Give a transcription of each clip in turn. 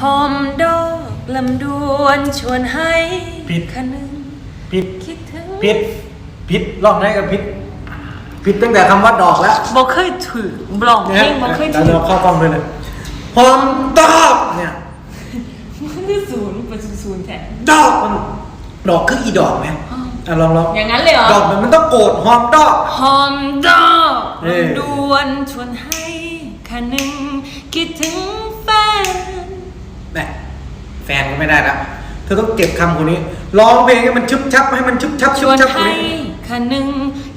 หอมดอกลำดวนชวนให้ผิดคันหนึงผิดคิดถึงผิดผิดลองได้กับผิดผิดตั้งแต่คำว่าดอกแล้วบ่เคยถือลองเพลงบ่เคยแล้วถือเราเข้ากล้องด้วยเลยหอมดอกเนี่ยมันคือศูนย์เป็นศูนย์แท้ดอกมันดอกคืออีดอกไหมอะลองลองอย่างนั้นเลยเหรอดอกมันมันต้องโกรธหอมดอก หอมดอกเออลำดวนชวนให้คันหนึงคิดถึงแฟนแหม่แฟนก็ไม่ได้ละเธอต้องเก็บคำคนนี้ร้องเพลงให้มันชุบชับให้มันชุบชับชชุบวนชับคนให้นี้คันหนึง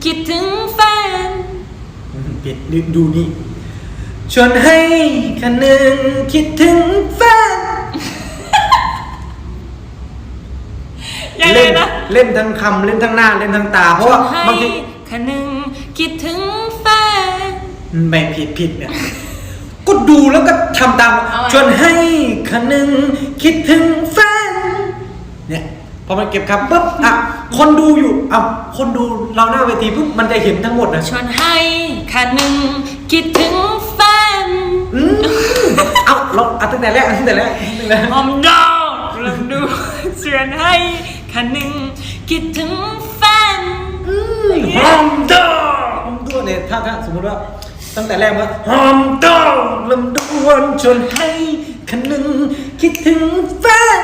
คิดถึงแฟน อืมผิดดูนี่ชวนให้คันหนึ่งคิดถึงแฟนยังไงเล่นนะเล่นทั้งคำเล่นทั้งหน้าเล่นทั้งตา เพราะว่าให้บางทีคันหนึงคิดถึงแฟน ไม่ผิดผิดเนี่ย ก็ดูแล้วก็ทำตามเอาไว้ชวนให้คันหนึ่งคิดถึงแฟนเนี่ยพอมันเก็บคำปุ๊บอะคนดูอยู่อะคนดูเราหน้าเวทีปุ๊บมันจะเห็นทั้งหมดนะ ชวนให้คันหนึงคิดถึงแฟนอืมเอาเราเอาตั้งแต่แรกเอาตั้งแต่แรกตั้งแต่แรกหอมดอกลำดวนชวนให้คันหนึงคิดถึงแฟน หอมดอกหอมดอกเนี่ยถ้าถ้าสมมติว่า ตั้งแต่แรกว่าหอมดอกลำดวนชวนให้คันหนึ่งคิดถึงแฟน